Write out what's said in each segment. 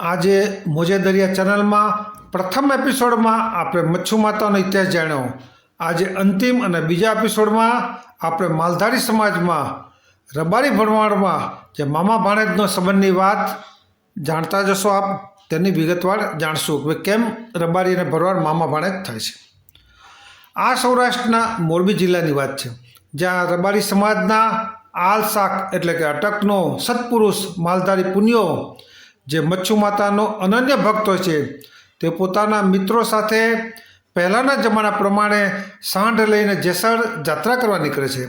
આજે મોજે દરિયા ચેનલમાં પ્રથમ એપિસોડમાં આપણે મચ્છુ માતાનો ઇતિહાસ જાણ્યો. આજે અંતિમ અને બીજા એપિસોડમાં આપણે માલધારી સમાજમાં રબારી ભરવાડમાં જે મામા ભાણેજનો સંબંધની વાત જાણતા જશો આપ, તેની વિગતવાર જાણશું કે કેમ રબારી અને ભરવાડ મામા ભાણેજ થાય છે. આ સૌરાષ્ટ્રના મોરબી જિલ્લાની વાત છે, જ્યાં રબારી સમાજના આલ શાક એટલે કે અટકનો સત્પુરુષ માલધારી પુન્યો જે મચ્છુ માતાનો અનન્ય ભક્ત છે, તે પોતાના મિત્રો સાથે પહેલાંના જમાના પ્રમાણે સાંઢ લઈને જેસર જાત્રા કરવા નીકળે છે.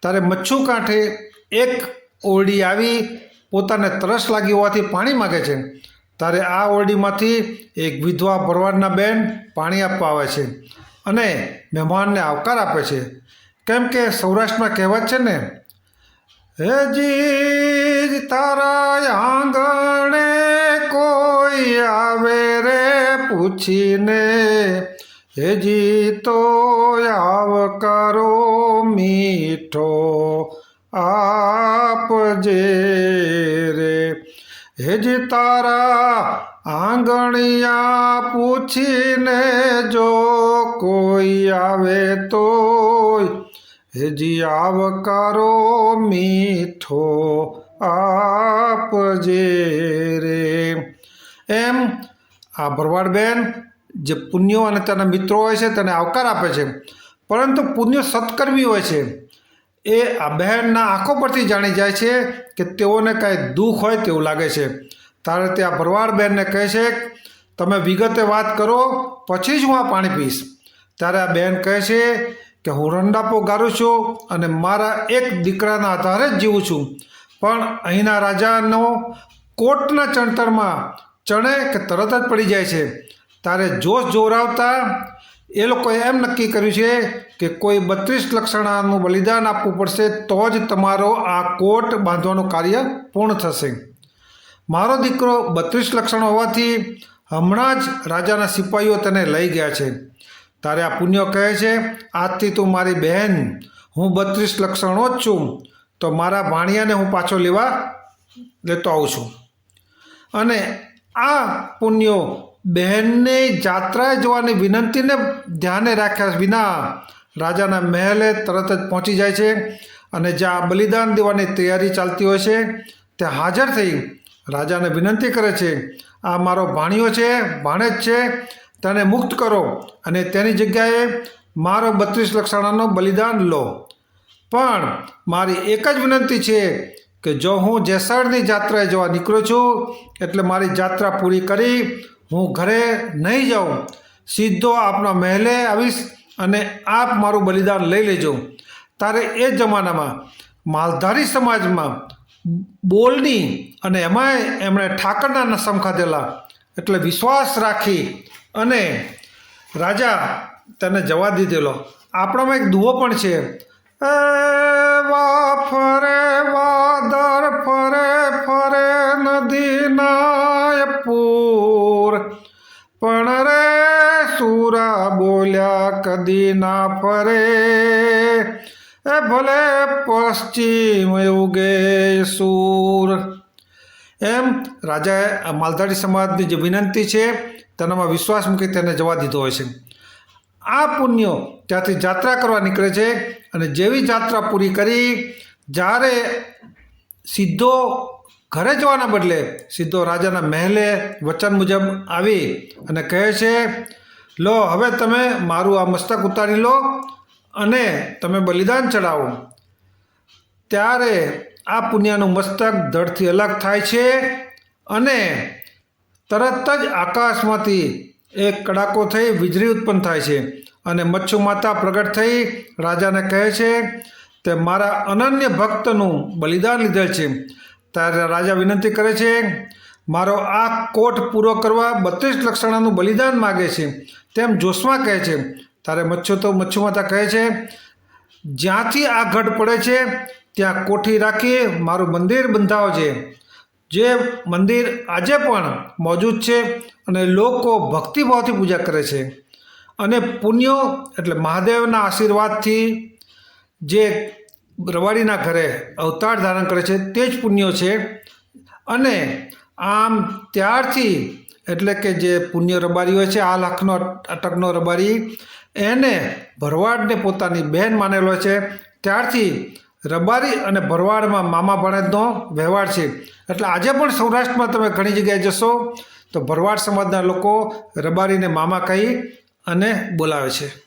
ત્યારે મચ્છુ કાંઠે એક ઓરડી આવી પોતાને તરસ લાગી હોવાથી પાણી માગે છે. ત્યારે આ ઓરડીમાંથી એક વિધવા ભરવાડના બેન પાણી આપવા આવે છે અને મહેમાનને આવકાર આપે છે. કેમ કે સૌરાષ્ટ્રમાં કહેવત છે ને, હે જી તારા આંગણે કોઈ આવે રે પૂછીને હેજી તો આવકારો મીઠો આપજે રે. હેજી તારા આંગણિયા પૂછીને જો કોઈ આવે તોય હેજી આવકારો મીઠો આપજે રે. એમ. આ ભરવાડબેન જે પુણ્યો અને તેના મિત્રો હોય છે તેને આવકાર આપે છે. પરંતુ પુણ્યો સત્કર્મી હોય છે. એ આ બહેનના આંખો પરથી જાણી જાય છે કે તેઓને કાંઈ દુઃખ હોય તેવું લાગે છે. ત્યારે તે આ ભરવાડ બહેનને કહે છે, તમે વિગતે વાત કરો, પછી જ હું આ પાણી પીશ. ત્યારે આ બહેન કહે છે કે, હું રંડાપો ગારું છું અને મારા એક દીકરાના આધારે જ જીવું છું. પણ અહીંના રાજાનો કોટના ચણતરમાં ચણે કે તરત જ પડી જાય છે. તારે જોશ જોરાવતા એ લોકોએ એમ નક્કી કર્યું છે કે કોઈ બત્રીસ લક્ષણાનું બલિદાન આપવું પડશે તો જ તમારો આ કોટ બાંધવાનું કાર્ય પૂર્ણ થશે. મારો દીકરો બત્રીસ લક્ષણો હોવાથી હમણાં જ રાજાના સિપાહીઓ તેને લઈ ગયા છે. તારે આ પુણ્ય કહે છે, આજથી તું મારી બહેન, હું બત્રીસ લક્ષણો જ છું, તો મારા ભાણિયાને હું પાછો લેવા લેતો આવું છું. અને આ પુણ્યો બહેનને જાત્રાએ જવાની વિનંતીને ધ્યાને રાખ્યા વિના રાજાના મહેલે તરત જ પહોંચી જાય છે અને જ્યાં બલિદાન દેવાની તૈયારી ચાલતી હોય છે, ત્યાં હાજર થઈ રાજાને વિનંતી કરે છે, આ મારો ભાણિયો છે, ભાણેજ છે, તેને મુક્ત કરો અને તેની જગ્યાએ મારો બત્રીસ લક્ષણાનો બલિદાન લો. પણ મારી એક જ વિનંતી છે કે જો હું જેસળની જાત્રાએ જવા નીકળું છું, એટલે મારી જાત્રા પૂરી કરી, હું ઘરે નહીં જાઉં, સીધો આપના મહેલે આવીશ અને આપ મારું બલિદાન લઈ લેજો. તારે એ જમાનામાં માલધારી સમાજમાં બોલની અને એમાંય એમણે ઠાકરના નસમ ખાધેલા, એટલે વિશ્વાસ રાખી અને રાજા તેને જવા દીધેલો. આપણામાં એક દુવો પણ છે. એ વા પણ રે સુરા બોલ્યા કદી ના ફરે. એ ભલે પશ્ચિમ ઉગે સૂર. એમ રાજાએ માલધારી સમાજની જે વિનંતી છે, તેનામાં વિશ્વાસ મૂકી તેને જવા દીધો હોય છે. આ પુણ્યો ત્યાંથી જાત્રા કરવા નીકળે છે અને જેવી જાત્રા પૂરી કરી, જ્યારે સીધો ઘરે જવાના બદલે સીધો રાજાના મહેલે વચન મુજબ આવી અને કહે છે, લો, હવે તમે મારું આ મસ્તક ઉતારી લો અને તમે બલિદાન ચડાવો ત્યારે આ પુણ્યનું મસ્તક ધડથી અલગ થાય છે અને તરત જ આકાશમાંથી એક કડાકો થઈ વીજળી ઉત્પન્ન થાય છે અને મચ્છુ માતા પ્રગટ થઈ રાજાને કહે છે, તે મારા અનન્ય ભક્તનું બલિદાન લીધેલ છે. ત્યારે રાજા વિનંતી કરે છે, મારો આ કોટ પૂરો કરવા બત્રીસ લક્ષણાનું બલિદાન માગે છે. તેમ જોશમાં કહે છે, ત્યારે મચ્છુ તો મચ્છુ માતા કહે છે, જ્યાંથી આ ઘટ પડે છે, ત્યાં કોઠી રાખી મારું મંદિર બંધાવજે. જે મંદિર આજે પણ મોજૂદ છે અને લોકો ભક્તિભાવથી પૂજા કરે છે. અને પુણ્યો એટલે મહાદેવના આશીર્વાદથી જે રવાડીના ઘરે અવતાર ધારણ કરે છે, તે જ પુણ્યો છે. અને આમ ત્યારથી એટલે કે જે પુણ્ય રબારી હોય છે, આ લાખનો અટકનો રબારી, એને ભરવાડને પોતાની બહેન માનેલો છે. ત્યારથી રબારી અને ભરવાડમાં મામા ભાણેજનો વ્યવહાર છે. એટલે આજે પણ સૌરાષ્ટ્રમાં તમે ઘણી જગ્યાએ જશો, તો ભરવાડ સમાજના લોકો રબારીને મામા કહી અને બોલાવે છે.